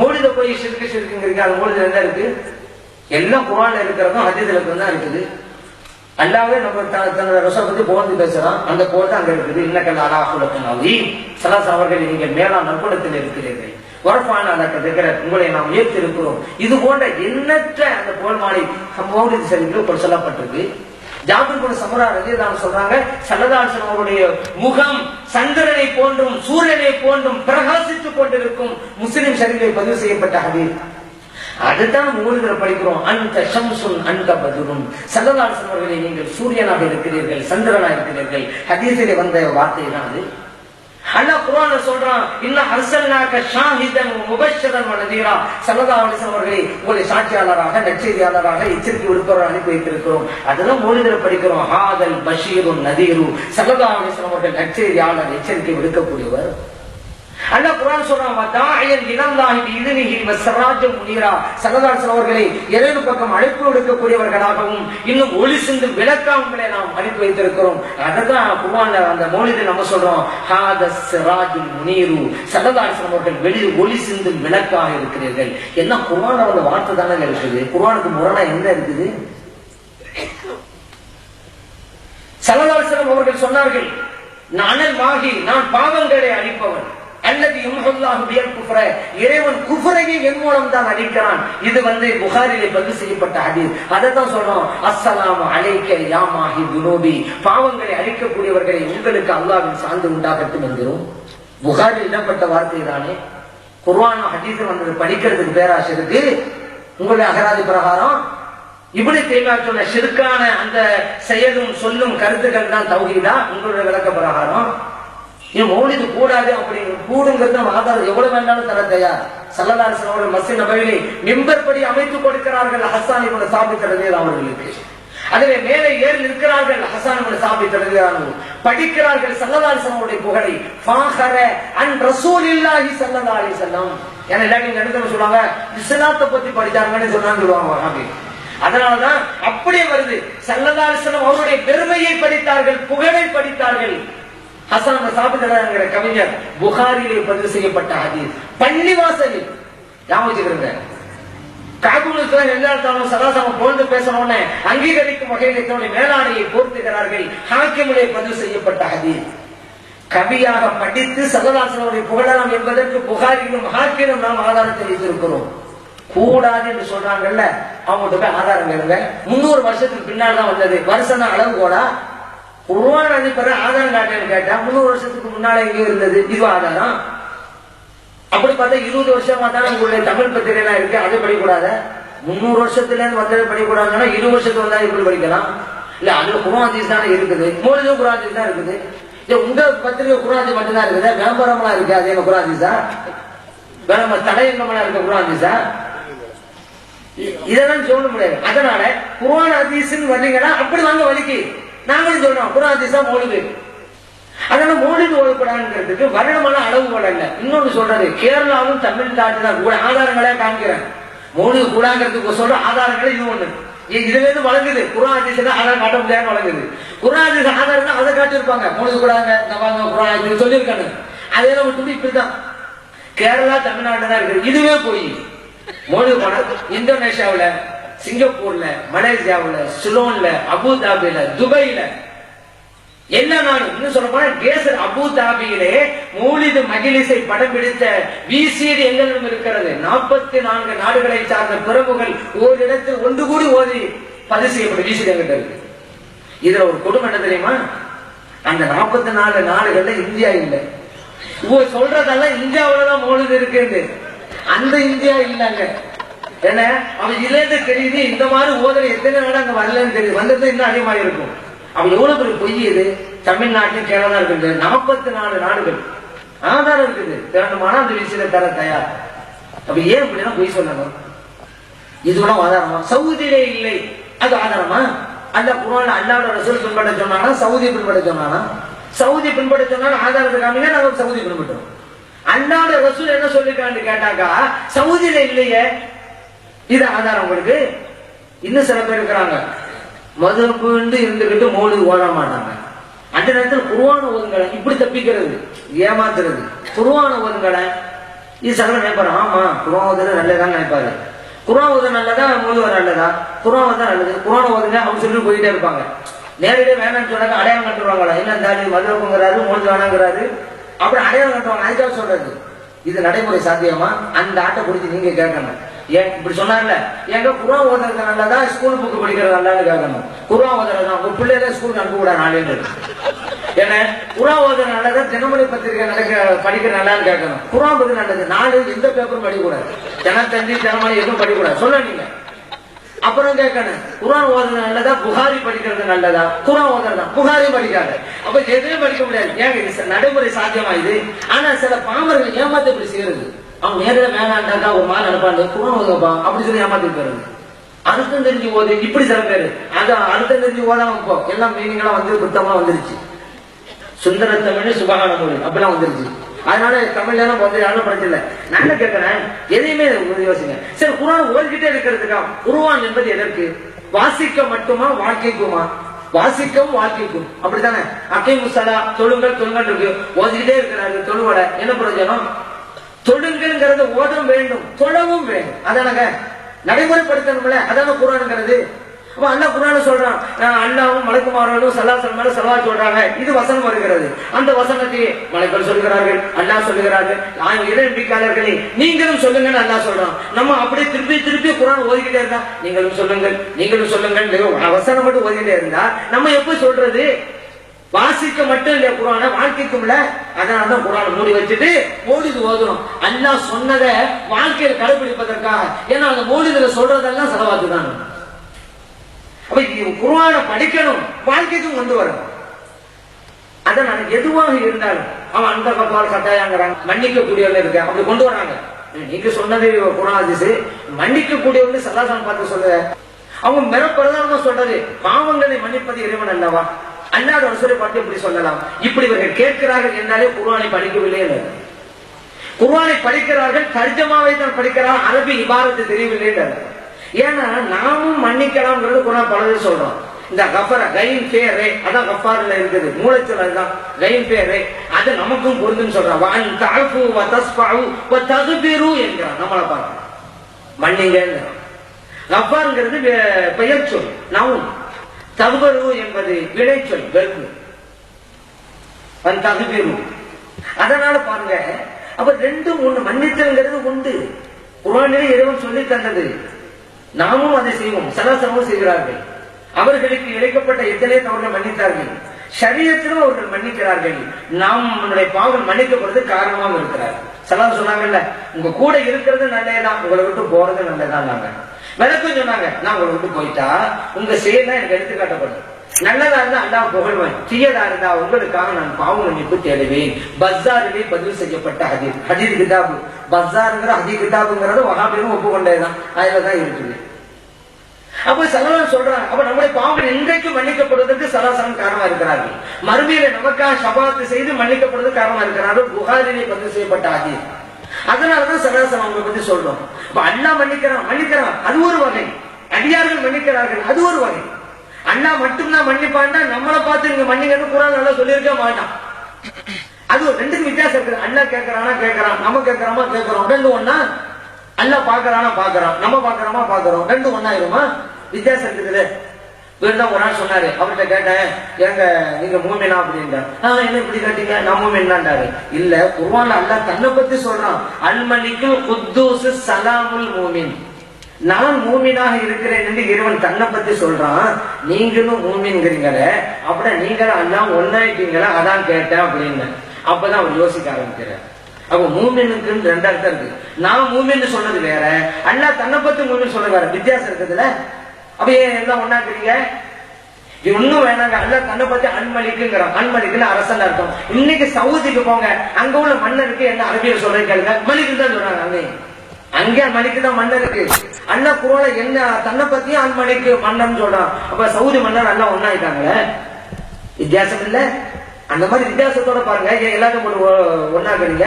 மூலித போய் சிறுக்கு சிறுக்குங்கிறீங்க அது மூலித தான் இருக்கு. எல்லாம் குரான் இருக்கிறதும் ஹதீதுல தான் இருக்குது. அல்லாவே நம்ம தன்னோட ரசம் பத்தி புகழ்ந்து பேசுறான். அந்த போட்டு அங்க இருக்குது. இன்னக்கல் அலாஹுலத்தின் அவி சலாஸ் அவர்கள் நீங்கள் மேலாம் நற்குணத்தில் இருக்கிறீர்கள். வரப்பான இருக்கிற உங்களை நாம் ஏற்றிருக்கிறோம் இருக்கிறோம் இது போன்ற எண்ணற்ற அந்த புகழ் மாலை மௌலித சரிவில் சொல்லப்பட்டிருக்கு. ஜாபிர் கூட சமுரா ரஜிதான் சொல்றாங்க சல்லதாசன் அவருடைய முகம் சந்திரனை போன்றும் சூரியனை போன்றும் பிரகாசித்துக் கொண்டிருக்கும் முஸ்லிம் சரிவில் பதிவு செய்யப்பட்ட ஹதீஸ். அதுதான் மூலிதரை படிக்கிறோம். அந்த ஷம்சுன் அந்த பதுரும். சல்லதாசன் அவர்களை நீங்கள் சூரியனாக இருக்கிறீர்கள் சந்திரனாக இருக்கிறீர்கள். ஹதீசிலே வந்த வார்த்தை தான் அது. அல்லாஹ் குர்ஆன்ல சொல்றான் இன்ன அர்சல்னாக ஷாஹிதன் முபஷ்ஷரன் வ நதீரா. ஸல்லல்லாஹு அலைஹி வஸல்லம் அவர்களை உங்களை சாட்சியாளராக நற்செய்தியாளராக எச்சரிக்கை விடுப்பவராக அனுப்பி வைத்திருக்கிறோம் அதெல்லாம் மூலிதரை படிக்கிறோம். ஹாதல் பஷீரும் நதீரு. ஸல்லல்லாஹு அலைஹி வஸல்லம் அவர்கள் நற்செய்தியாளர் எச்சரிக்கை விடுக்கக்கூடியவர். அல்லாஹ் குர்ஆன் சொல்றான் வதாயன் இலல்லாஹி பிஇذنஹி வஸ்ஸராஜம் முனீரா. ஸல்லல்லாஹு அவர்களை இறைவு பக்கம் அழைப்பு விடுக்கக்கூடியவர்களாகவும் இன்னும் ஒளி சிந்து விளக்காமலே நாம் அனுப்பி வைத்திருக்கிறோம். அதுதான் குர்ஆன்ல அந்த மௌலிதை நம்ம சொல்றோம் ஹாத சிராஜுல் முனீரு. ஸல்லல்லாஹு அவர்கள் வெளியில் ஒளி சிந்து விளக்காக இருக்கிறீர்கள். என்ன குர்ஆன்ல அந்த வார்த்தை தானே இருக்குது? குர்ஆனுக்கு முரணா என்ன இருக்குது? சல்லல்லாஹு அவர்கள் சொன்னார்கள் நான் மாகி நான் பாவங்களை அழிப்பவன். அல்லது யும்ஹுல்லாஹு பியல் இறைவன் குஃபரையே என் மூலம் தான் அழிக்கிறான் இது வந்து புகாரிலே பதிவு செய்யப்பட்ட ஹதீஸ். அதை தான் சொல்றோம் அஸ்ஸலாம் அலைக்க யா மாஹி பாவங்களை அழிக்கக்கூடியவர்களை உங்களுக்கு அல்லாவின் சார்ந்து உண்டாகட்டும் என்கிறோம். புகாரில் இடப்பட்ட வார்த்தை தானே. குர்ஆன் ஹதீஸ் வந்தது படிக்கிறதுக்கு பேராசிரியருக்கு உங்களுடைய அகராதி பிரகாரம் இப்படி தெளிவா சொன்ன சிறுக்கான அந்த செயலும் சொல்லும் கருத்துக்கள் தான் தௌகிதா உங்களுடைய விளக்க பிரகாரம். இது மௌலிது கூடாது அப்படி கூடுங்கிறது நம்ம ஆதாரம். எவ்வளவு வேண்டாலும் தர தயார் சல்லல்லாஹு அலைஹி வஸல்லம் மஸ்ஜித் நபவியிலே படி அமைத்துக் கொடுக்கிறார்கள். ஹஸ்ஸான் இப்னு சாப்பிட்டு ரலியல்லாஹு அவர்களுக்கு. அதிலே மேலே ஏறி நிற்கிறார்கள். ஹசான் இப்னு சாப்பிட்டு ரலியல்லாஹு படிக்கிறார்கள். சல்லல்லாஹு புகழை. ஃபாஹர அன் ரசூலில்லாஹி ஸல்லல்லாஹு அலைஹி வஸல்லம். ஏன்னா எல்லாரும் நடந்து சொல்லுவாங்க. இஸ்லாத்தை பத்தி படித்தாங்கன்னு சொன்னாங்க சொல்லுவாங்க அதனாலதான் அப்படியே வருது. சல்லதாசனம் அவருடைய பெருமையை படித்தார்கள் புகழை படித்தார்கள். ஹசான் சாபிதங்கிற கவிஞர் புகாரிலே பதிவு செய்யப்பட்ட ஹதீஸ். பள்ளிவாசலில். ஞாபகம் வச்சுக்கிறங்க காபூலுக்கு எல்லா இடத்தாலும் சதாசமம் புகழ்ந்து பேசணும்னு அங்கீகரிக்கும் வகையில் தன்னுடைய மேலாணையை போர்த்துகிறார்கள். ஹாக்கிமுலே பதிவு செய்யப்பட்ட ஹதீஸ். கவியாக படித்து சல்லதாசனுடைய புகழலாம் என்பதற்கு புகாரிலும் ஹாக்கிலும் நாம் ஆதாரத்தை வைத்திருக்கிறோம். கூடாது என்று சொல்றாங்கல்ல அவங்கள்ட்ட போய் ஆதாரம் வேணுங்க. முன்னூறு வருஷத்துக்கு பின்னால் தான் வந்தது. வருஷம் தான் அளவு உருவான குருவான் அதிபர் ஆதாரம் காட்டுன்னு கேட்டா முன்னூறு வருஷத்துக்கு முன்னால எங்கேயும் இருந்தது. இது ஆதாரம். அப்படி பார்த்தா இருபது வருஷமா தான் உங்களுடைய தமிழ் பத்திரிகை இருக்கு. அதை படிக்கூடாத முன்னூறு வருஷத்துல இருந்து வந்தது படிக்கூடாதுன்னா இருபது வருஷத்துக்கு வந்தா எப்படி படிக்கலாம்? இல்ல அதுல குரான்தீஸ் தானே இருக்குது. மூலிதும் குரான்தீஸ் தான் இருக்குது. இல்ல உங்க பத்திரிகை குரான்தீஸ் மட்டும்தான் இருக்குது? விளம்பரம்லாம் இருக்கு அது என்ன குரான்தீஸா விளம்பர தடையங்கமெல்லாம் இருக்க குரான்தீஸா இதெல்லாம் சொல்ல முடியாது. அதனால குருவான் அதிசன் வந்தீங்கன்னா அப்படி வாங்க வலிக்கு நாங்களும் சொல்றோம் குரான் ஹதீஸா மௌலிது அதனால மௌலிது ஓடக்கூடாதுங்கிறதுக்கு வருடமான அளவுகோல் அல்ல இன்னொன்னு சொல்றது கேரளாவும் தமிழ்நாட்டு தான். கூட ஆதாரங்களே காண்கிறேன். மௌலிது கூடாங்கிறதுக்கு சொல்ற ஆதாரங்களே இது ஒண்ணு. இதுல இருந்து வழங்குது. குர்ஆன் தான் ஆதாரம் காட்ட முடியாது வழங்குது. குரா ஹதீஸ் ஆதாரம் தான் அதை காட்டியிருப்பாங்க. மௌலிது கூடாங்க இந்த வாங்க குர்ஆன் ஹதீஸ் சொல்லியிருக்காங்க. அதெல்லாம் விட்டு இப்படிதான் கேரளா தமிழ்நாடு தான் இருக்கு இதுவே போய் மோடி போனா இந்தோனேஷியாவுல சிங்கப்பூர்ல மலேசியாவுல சிலோன்ல அபுதாபில துபைல எல்லா நாடும் இன்னும் சொல்ல போனா கேசர் அபுதாபியிலே மூலிது மகிழிசை படம் பிடித்த விசிடி எங்களிடம் இருக்கிறது. நாற்பத்தி நான்கு நாடுகளை சார்ந்த பிரமுகள் ஓரிடத்தில் ஒன்று கூடி ஓதி பதிவு செய்யப்பட்ட விசிடி எங்கிட்ட இருக்கு. இதுல ஒரு குடும்பம் என்ன தெரியுமா? அந்த நாற்பத்தி நாலு நாடுகள்ல இந்தியா இல்லை. இவ சொல்றதெல்லாம் இந்தியாவில தான் மோழுது இருக்குன்னு அந்த இந்தியா இல்லைங்க. ஏன்னா அவன் இல்லைன்னு தெரியுது இந்த மாதிரி ஓதல எத்தனை நாடு அங்கே வரலன்னு தெரியுது. வந்தது இன்னும் அதிகமாக இருக்கும். அவன் எவ்வளவு பெரிய பொய் இது? தமிழ்நாட்டில் கேரளா இருக்குது. நாற்பத்தி நாலு நாடுகள். ஆதாரம் இருக்குது. திரண்டுமான அந்த விஷயத்தை தர தயார். அப்ப ஏன் அப்படின்னா பொய் சொல்லணும்? இதுவெல்லாம் ஆதாரமா? சவுதியிலே இல்லை. அது ஆதாரமா? அந்த குரான் அல்லாட ரசூல் பின்பற்ற சொன்னானா? சவுதி பின்பற்ற சொன்னானா? சவுதி பின்பற்ற சொன்னா ஆதாரத்தை காமிங்க நாங்கள் சவுதி பின்பற்றோம் அல்லாட ரசூல் என்ன சொல்லிருக்கான்னு கேட்டாக்கா சவுதியில இல்லையே. இது ஆதாரம் உங்களுக்கு. இன்னும் சில பேர் இருக்கிறாங்க. மதுப்புண்டு இருந்துகிட்டு மோடு ஓட மாட்டாங்க. அந்த நேரத்தில் குருவான ஓதுங்களை இப்படி தப்பிக்கிறது. ஏமாத்துறது. குருவான ஓதுங்களை. இது சகல நினைப்பாரு. ஆமா குருவா ஓதுறது நல்லதான்னு நினைப்பாரு. குருவா ஓதுறது நல்லதா? மூதுவது நல்லதா? குருவா ஓதா நல்லது. குருவான ஓதுங்க அப்படின்னு சொல்லி போயிட்டே இருப்பாங்க. நேரடியாக வேணாம்னு சொன்னாங்க அடையாளம் கட்டுவாங்களா என்ன இருந்தாலும் மதுரப்புங்கிறாரு மூழ்கு வேணாங்கிறாரு. அப்புறம் அடையாளம் கட்டுவாங்க அதுக்காக சொல்றது. இது நடைமுறை சாத்தியமா? அந்த ஆட்டை குறித்து நீங்க கேட்கணும். இப்படி சொன்னார்ல? எங்க குரான் ஓதுறது நல்லதா ஸ்கூல் புக்கு படிக்கிறது நல்லதான்னு கேட்கணும். குரான் ஓதுறது தான் உங்க பிள்ளைகளை ஸ்கூலுக்கு அனுப்ப கூட நாளேன்னு ஏன்னா குரான் ஓதுறது நல்லதா தினமணி பத்திரிகை நடக்க படிக்கிற நல்லான்னு கேட்கணும். குரான் புக்கு நல்லது. நாலு எந்த பேப்பரும் படிக்கக்கூடாது. தினத்தந்தி தினமணி எதுவும் படிக்கக்கூடாது. சொல்ல நீங்க. அப்புறம் கேட்கணும். குரான் ஓதுறது நல்லதா புகாரி படிக்கிறது நல்லதா? குரான் ஓதுறதா புகாரி படிக்காது. அப்ப எதுவுமே படிக்க முடியாது. ஏங்க இது நடைமுறை சாத்தியமா இது ஆனா சில பாமர்கள் ஏமாத்த இப்படி செய்யறது. அவங்க நேரில் வேணாண்டாக்கா ஒரு மாதிரி நடப்பாங்க குரான் ஓதுப்பா அப்படி சொல்லி ஏமாத்திட்டு போயிருங்க அர்த்தம் தெரிஞ்சு ஓது இப்படி சில பேர். அதான் அர்த்தம் தெரிஞ்சு ஓதாம இப்போ எல்லாம் மீனிங்களா வந்து புத்தகமா வந்துருச்சு. சுந்தர தமிழ் சுபகான மொழி அப்படிலாம் வந்துருச்சு. அதனால தமிழ்ல எல்லாம் வந்து யாரும் பிரச்சனை நான் என்ன கேட்கிறேன் எதையுமே யோசிங்க. சரி குரான் ஓடிக்கிட்டே இருக்கிறதுக்கா? குருவான் என்பது எதற்கு? வாசிக்க மட்டுமா வாழ்க்கைக்குமா? வாசிக்கவும் வாழ்க்கைக்கும். அப்படித்தானே? அக்கை முசலா தொழுங்கள் தொழுங்கள் இருக்கு. ஓதிக்கிட்டே இருக்கிறாரு தொழுவட என்ன பிரயோஜனம்? தொழுங்கிறது ஓதம் வேண்டும் தொழவும் வேண்டும். அதானங்க? நடைமுறைப்படுத்தணும்ல அதான குரானுங்கிறது? அப்ப அண்ணா குரான சொல்றான் அண்ணாவும் அல்லாவும் மலக்குமாரனும் சல்லாசல் மேல சலவா சொல்றாங்க. இது வசனம் வருகிறது. அந்த வசனத்தை மலைக்கள் சொல்கிறார்கள் அண்ணா சொல்லுகிறார்கள். நான் இறை நம்பிக்கையாளர்களே நீங்களும் சொல்லுங்கன்னு அண்ணா சொல்றான். நம்ம அப்படியே திருப்பி திருப்பி குரான் ஓதிக்கிட்டே இருந்தா நீங்களும் சொல்லுங்கள் நீங்களும் சொல்லுங்கள். வெறும் வசனம் மட்டும் ஓதிக்கிட்டே இருந்தா நம்ம எப்ப சொல்றது? வாசிக்க மட்டும் இல்லையா குரான? இல்ல அதனாலதான் குரான மூடி வச்சுட்டு மோடிது ஓதுறோம் அல்லா சொன்னதை வாழ்க்கையில் கடைபிடிப்பதற்காக ஏன்னா அந்த மோடிதுல சொல்றதெல்லாம் செலவாக்கு தான். அப்ப இது படிக்கணும். வாழ்க்கைக்கும் கொண்டு வரணும். அதனால எதுவாக இருந்தாலும் அவன் அந்த பக்கம் கட்டாயாங்கிறாங்க மன்னிக்க கூடியவர்கள் இருக்க. அப்படி கொண்டு வராங்க. நீங்க சொன்னது குணாதிசு மன்னிக்க கூடியவர்கள் சல்லாசனம் பார்த்து சொல்ல அவங்க மிக பிரதானமா சொல்றது பாவங்களை மன்னிப்பது இறைவன் அல்லவா? அண்ணாடு அரசரை பார்த்து இப்படி சொல்லலாம்? இப்படி இவர்கள் கேட்கிறார்கள் என்றாலே குர்ஆனை படிக்கவில்லை என்று படிக்கிறார்கள் தர்ஜமாவை தான் படிக்கிறார் அரபி இபாரத்து தெரியவில்லை ஏன்னா நாமும் மன்னிக்கலாம்ங்கிறது குரான் பலது சொல்றோம் இந்த கஃபர கைன் பேரே அதான் கஃபார்ல இருக்குது. மூளைச்சல் அதுதான். கைன் பேரே அது நமக்கும் பொருந்துன்னு சொல்றான். வான் தாழ்பு வ தஸ்பாவு வ தகுபிரு என்கிறான். நம்மளை பார்க்க மன்னிங்க கஃபாருங்கிறது பெயர் சொல் நவுன் தகுபரு என்பது விளைச்சல் வெறுப்பு. தகுபெரு அதனால பாருங்க அப்ப ரெண்டும் ஒண்ணு மன்னித்தல்ங்கிறது உண்டு. குரானிலே இறைவன் சொல்லி தந்தது. நாமும் அதை செய்வோம். சலாசலமும் செய்கிறார்கள். அவர்களுக்கு இழைக்கப்பட்ட எத்தனை தவறுகள் மன்னித்தார்கள். சரீரத்திலும் அவர்கள் மன்னிக்கிறார்கள். நாம் நம்முடைய பாவம் மன்னிக்கப்படுறது காரணமாக இருக்கிறார் சலாம் சொன்னாங்கல்ல உங்க கூட இருக்கிறது நல்லதுதான் உங்களை விட்டு போறது நல்லதுதான் நாங்க விளக்கம் சொன்னாங்க. நான் உங்களை விட்டு போயிட்டா உங்க செயல் எனக்கு எடுத்து காட்டப்படும் நல்லதா இருந்தா அல்லா புகழ்வேன் தீயதா இருந்தா உங்களுக்காக நான் பாவம் மன்னிப்பு தேடுவேன். பஸ்ஸாரிலே பதிவு செய்யப்பட்ட ஹதீர் ஹதீர் கிதாபு. பஸ்ஸாருங்கிற ஹதீர் கிதாபுங்கிறது வகாபிலும் ஒப்புக்கொண்டதுதான். அதுலதான் இருக்குது அப்ப சலவன் சொல்றாங்க அப்ப நம்முடைய பாவம் இன்றைக்கு மன்னிக்கப்படுவதற்கு சலாசலம் காரணமா இருக்கிறார்கள். மறுமையில நமக்காக சபாத்து செய்து மன்னிக்கப்படுவதற்கு காரணமா இருக்கிறார்கள். புகாரிலே பதிவு செய்யப்பட்ட ஹதீர் அதனாலதான் சலாசலம் அவங்களை பத்தி சொல்றோம். இப்ப அண்ணா மன்னிக்கிறான் மன்னிக்கிறான். அது ஒரு வகை. அடியார்கள் மன்னிக்கிறார்கள் அது ஒரு வகை. அண்ணா மட்டும்தான் மன்னிப்பான்னா நம்மளை பார்த்து நீங்க மன்னிக்கணும் குரான் நல்லா சொல்லியிருக்க மாட்டான். அது ஒரு ரெண்டுக்கு வித்தியாசம் இருக்குது. அண்ணா கேட்கறானா கேட்கறான். நம்ம கேட்கறோமா கேட்கறோம். ரெண்டு ஒண்ணா? அல்ல பாக்குறானா பாக்குறான் நம்ம பாக்குறோமா பாக்குறோம் ரெண்டு ஒண்ணாயிருமா வித்தியாசம் இருக்குது. இவர்தான் ஒரு நாள் சொன்னாரு. அவர்கிட்ட கேட்டேன் ஏங்க நீங்க மூமினா அப்படின்றார் ஆஹ் என்ன இப்படி கேட்டீங்க? நான் மூமின்னாண்டாரு இல்ல குர்வான் அல்லா தன்னை பத்தி சொல்றான். அன்மணிக்கு குத்தூசு சலாமுல் மூமின். நான் மூமினாக இருக்கிறேன் என்று இறைவன் தன்னை பத்தி சொல்றான். நீங்களும் மூமின்கிறீங்கள அப்படின்னா நீங்களும் எல்லாம் ஒன்னாயிட்டீங்களா? அதான் கேட்டேன் அப்படின்னு. அப்பதான் அவர் யோசிக்க ஆரம்பிக்கிறார். அப்ப மூமினுக்கு ரெண்டு அர்த்தம் இருக்கு. நான் மூமின்னு சொன்னது வேற அண்ணா தன்னை பத்தி மூமின் சொல்றது வேற. வித்தியாசம் இருக்குதுல்ல? அப்படியே எல்லாம் ஒன்னாக்குறீங்க இது வேணாங்க. அல்ல தன்னை பத்தி அன்மலிக்குங்கிறான் அன்மலிக்குன்னு அரசன் அர்த்தம் இன்னைக்கு சவுதிக்கு போங்க. அங்க உள்ள மன்னருக்கு என்ன அரபியல் சொல்றேன் கேளுங்க. மலிக்கு தான் சொல்றாங்க அங்கே அங்கே மணிக்கு தான் மன்னர் இருக்கு அண்ணா குரோல என்ன தன்னை பத்தியும் அன்மணிக்கு மன்னன் சொல்றான். அப்ப சவுதி மன்னர் அண்ணா ஒன்னாயிட்டாங்களே வித்தியாசம் இல்ல? அந்த மாதிரி வித்தியாசத்தோட பாருங்க. ஏன் எல்லாரும் ஒண்ணு ஒன்னாக்குறீங்க